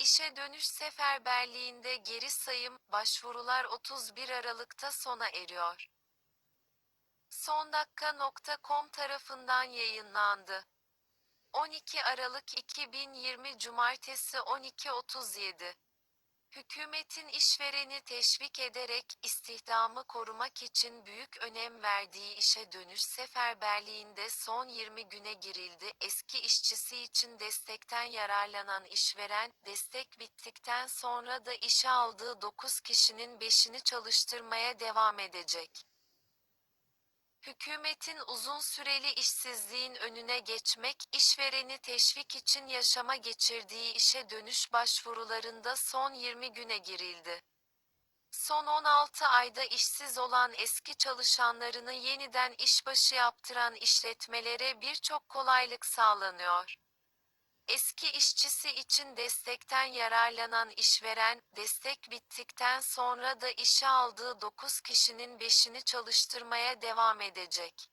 İşe dönüş seferberliğinde geri sayım, başvurular 31 Aralık'ta sona eriyor. Sondakika.com tarafından yayınlandı. 12 Aralık 2020 Cumartesi 12.37 Hükümetin işvereni teşvik ederek istihdamı korumak için büyük önem verdiği işe dönüş seferberliğinde son 20 güne girildi. Eski işçisi için destekten yararlanan işveren, destek bittikten sonra da işe aldığı 9 kişinin 5'ini çalıştırmaya devam edecek. Hükümetin uzun süreli işsizliğin önüne geçmek, işvereni teşvik için yaşama geçirdiği işe dönüş başvurularında son 20 güne girildi. Son 16 ayda işsiz olan eski çalışanlarını yeniden işbaşı yaptıran işletmelere birçok kolaylık sağlanıyor. Eski işçisi için destekten yararlanan işveren, destek bittikten sonra da işe aldığı 9 kişinin 5'ini çalıştırmaya devam edecek.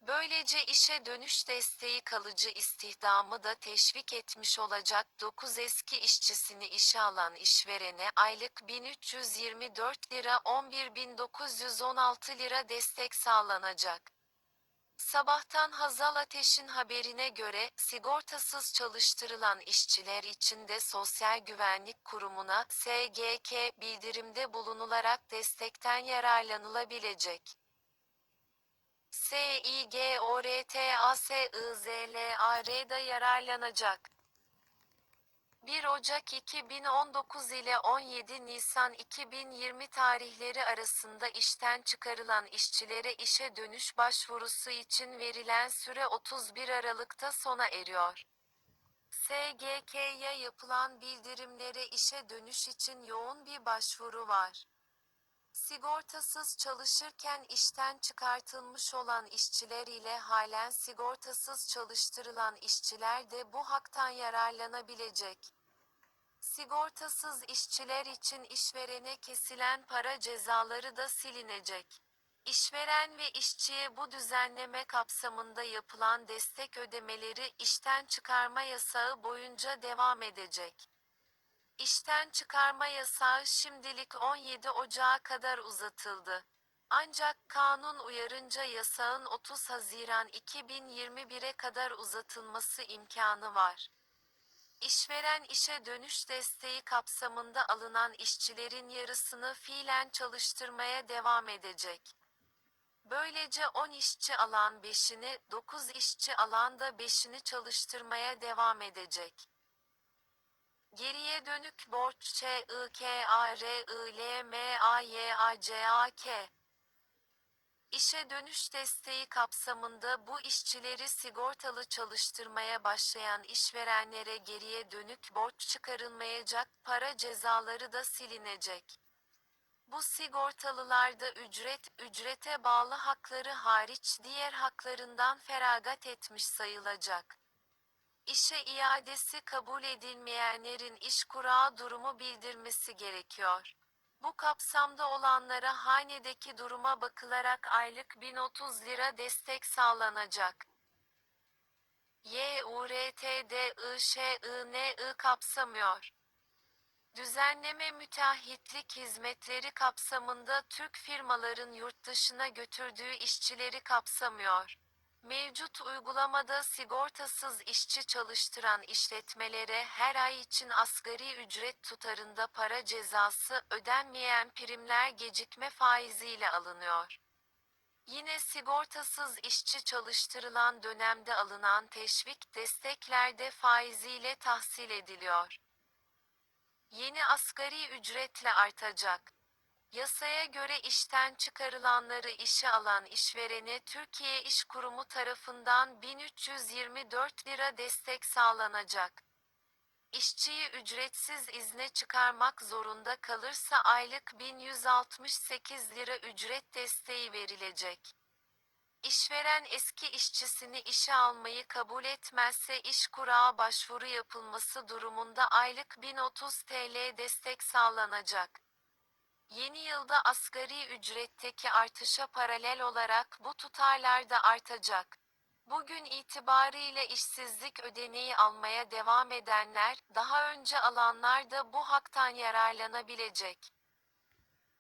Böylece işe dönüş desteği kalıcı istihdamı da teşvik etmiş olacak 9 eski işçisini işe alan işverene aylık 1324 lira 11916 lira destek sağlanacak. Sabahtan Hazal Ateş'in haberine göre, sigortasız çalıştırılan işçiler için de Sosyal Güvenlik Kurumu'na SGK bildirimde bulunularak destekten yararlanılabilecek. SİGORTASIZLAR'da yararlanacak. 1 Ocak 2019 ile 17 Nisan 2020 tarihleri arasında işten çıkarılan işçilere işe dönüş başvurusu için verilen süre 31 Aralık'ta sona eriyor. SGK'ya yapılan bildirimlere işe dönüş için yoğun bir başvuru var. Sigortasız çalışırken işten çıkartılmış olan işçiler ile halen sigortasız çalıştırılan işçiler de bu haktan yararlanabilecek. Sigortasız işçiler için işverene kesilen para cezaları da silinecek. İşveren ve işçiye bu düzenleme kapsamında yapılan destek ödemeleri işten çıkarma yasağı boyunca devam edecek. İşten çıkarma yasağı şimdilik 17 Ocağı kadar uzatıldı. Ancak kanun uyarınca yasağın 30 Haziran 2021'e kadar uzatılması imkanı var. İşveren işe dönüş desteği kapsamında alınan işçilerin yarısını fiilen çalıştırmaya devam edecek. Böylece 10 işçi alan 5'ini, 9 işçi alan da 5'ini çalıştırmaya devam edecek. Geriye dönük borç ÇIKARILMAYACAK İşe dönüş desteği kapsamında bu işçileri sigortalı çalıştırmaya başlayan işverenlere geriye dönük borç çıkarılmayacak, para cezaları da silinecek. Bu sigortalılar da ücret, ücrete bağlı hakları hariç diğer haklarından feragat etmiş sayılacak. İşe iadesi kabul edilmeyenlerin iş kurağı durumu bildirmesi gerekiyor. Bu kapsamda olanlara hanedeki duruma bakılarak aylık 1030 lira destek sağlanacak. YURTDIŞINI kapsamıyor. Düzenleme müteahhitlik hizmetleri kapsamında Türk firmaların yurt dışına götürdüğü işçileri kapsamıyor. Mevcut uygulamada sigortasız işçi çalıştıran işletmelere her ay için asgari ücret tutarında para cezası ödenmeyen primler gecikme faiziyle alınıyor. Yine sigortasız işçi çalıştırılan dönemde alınan teşvik destekler de faiziyle tahsil ediliyor. Yeni asgari ücretle artacak. Yasaya göre işten çıkarılanları işe alan işverene Türkiye İş Kurumu tarafından 1324 lira destek sağlanacak. İşçiyi ücretsiz izne çıkarmak zorunda kalırsa aylık 1168 lira ücret desteği verilecek. İşveren eski işçisini işe almayı kabul etmezse iş kurağı başvuru yapılması durumunda aylık 1030 TL destek sağlanacak. Yeni yılda asgari ücretteki artışa paralel olarak bu tutarlar da artacak. Bugün itibariyle işsizlik ödeneği almaya devam edenler, daha önce alanlar da bu haktan yararlanabilecek.